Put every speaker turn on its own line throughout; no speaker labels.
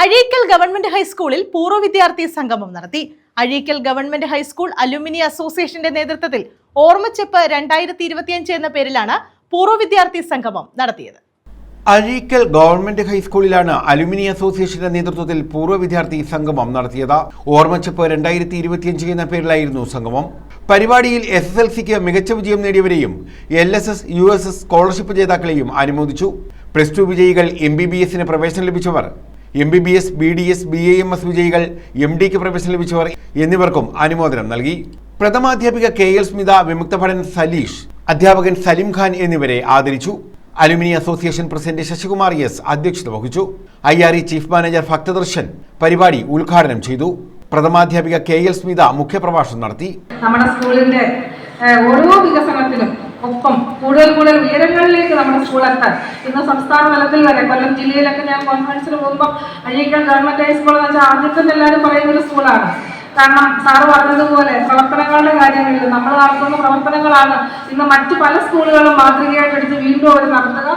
Azhikkal government ഹൈസ്കൂളിൽ പൂർവ വിദ്യാർത്ഥി സംഗമം നടത്തി. അഴീക്കൽ ഗവൺമെന്റ് ഹൈസ്കൂൾ അലുമിനി അസോസിയേഷന്റെ നേതൃത്വത്തിൽ ഓർമ്മച്ചെപ്പ് രണ്ടായിരത്തി ഇരുപത്തിയഞ്ച് എന്ന പേരിലാണ് പൂർവ വിദ്യാർത്ഥി സംഗമം നടത്തിയത്.
അഴീക്കൽ ഗവൺമെന്റ് ഹൈസ്കൂളിലാണ് അലുമിനി അസോസിയേഷന്റെ നേതൃത്വത്തിൽ പൂർവ വിദ്യാർത്ഥി സംഗമം നടത്തിയത്. ഓർമ്മച്ചെപ്പ് രണ്ടായിരത്തി ഇരുപത്തിയഞ്ച് എന്ന പേരിലായിരുന്നു സംഗമം. പരിപാടിയിൽ എസ് എസ് എൽ സിക്ക് മികച്ച വിജയം നേടിയവരെയും L S S U S S scholarship ജേതാക്കളെയും അനുമോദിച്ചു. പ്ലസ് ടു വിജയികൾ എം ബി ബി എസിന് പ്രവേശനം ലഭിച്ചവർ M B B S B D S B A M S വിജയികൾ എം ഡിക്ക് പ്രവേശനം ലഭിച്ചവർ എന്നിവർക്കും അനുമോദനം നൽകി. പ്രഥമാധ്യാപിക കെ എൽ സ്മിത വിമുക്ത ഭടൻ സലീഷ് അധ്യാപകൻ സലിം ഖാൻ എന്നിവരെ ആദരിച്ചു. Alumni association president Sasikumar S അധ്യക്ഷത വഹിച്ചു. I R E chief manager Bhakthadarshan പരിപാടി ഉദ്ഘാടനം ചെയ്തു. പ്രഥമാധ്യാപിക കെ എൽ സ്മിത മുഖ്യപ്രഭാഷണം നടത്തി.
നമ്മുടെ സ്കൂളിന്റെ ഓരോ വികസനത്തിനും ഒപ്പം കൂടുതൽ കൂടുതൽ ഉയരങ്ങളിലേക്ക് നമ്മുടെ സ്കൂൾ എത്താൻ. ഇന്ന് സംസ്ഥാന തലത്തിൽ വരെ കൊല്ലം ജില്ലയിലൊക്കെ ഞാൻ കോൺഫറൻസിന് പോകുമ്പോൾ അഴീക്കൽ ഗവൺമെന്റ് ഹൈസ്കൂൾ എന്ന് വെച്ചാൽ ആദ്യത്തെ എല്ലാവരും പറയുന്ന ഒരു സ്കൂളാണ് കാരണം സാറ് പറഞ്ഞതുപോലെ പ്രവർത്തനങ്ങളുടെ കാര്യങ്ങളിൽ നമ്മൾ നടത്തുന്ന പ്രവർത്തനങ്ങളാണ് ഇന്ന് മറ്റു പല സ്കൂളുകളും മാതൃകയായിട്ട് എടുത്ത് വീണ്ടും അവർ നടത്തുക.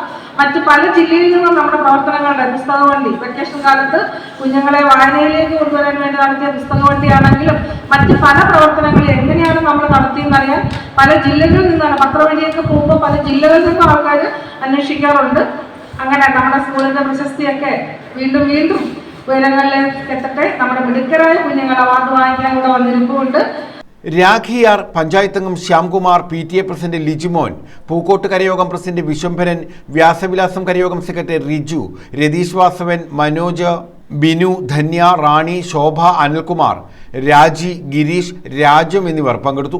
മറ്റ് പല ജില്ലയിൽ നിന്നും നമ്മുടെ പ്രവർത്തനങ്ങളുടെ പുസ്തക വണ്ടി വെക്കേഷൻ കാലത്ത് കുഞ്ഞുങ്ങളെ വായനയിലേക്ക് കൊണ്ടുവരാൻ വേണ്ടി നടത്തിയ പുസ്തക വണ്ടിയാണെങ്കിലും മറ്റ് പല പ്രവർത്തനങ്ങൾ എങ്ങനെയാണ് നമ്മൾ നടത്തിയെന്നറിയാൻ പല ജില്ലകളിൽ നിന്നാണ്. പത്രവഴിയൊക്കെ പോകുമ്പോൾ പല ജില്ലകളിൽ നിന്നും ആൾക്കാർ അന്വേഷിക്കാറുണ്ട്. അങ്ങനെ നമ്മുടെ സ്കൂളിന്റെ പ്രശസ്തിയൊക്കെ വീണ്ടും വീണ്ടും ഉയരങ്ങളിലേക്ക് എത്തട്ടെ. നമ്മുടെ മിടുക്കരായ കുഞ്ഞുങ്ങൾ അവാർഡ് വാങ്ങിക്കാൻ കൂടെ
രാഖിയാർ പഞ്ചായത്തംഗം Shyamkumar P T A president Lijumon Pookkottu കരയോഗം president Vishwambharan Vyasavilasam കരയോഗം സെക്രട്ടറി റിജു രതീഷ് വാസവൻ മനോജ് ബിനു ധന്യ റാണി ശോഭ അനിൽകുമാർ രാജി ഗിരീഷ് രാജം എന്നിവർ പങ്കെടുത്തു.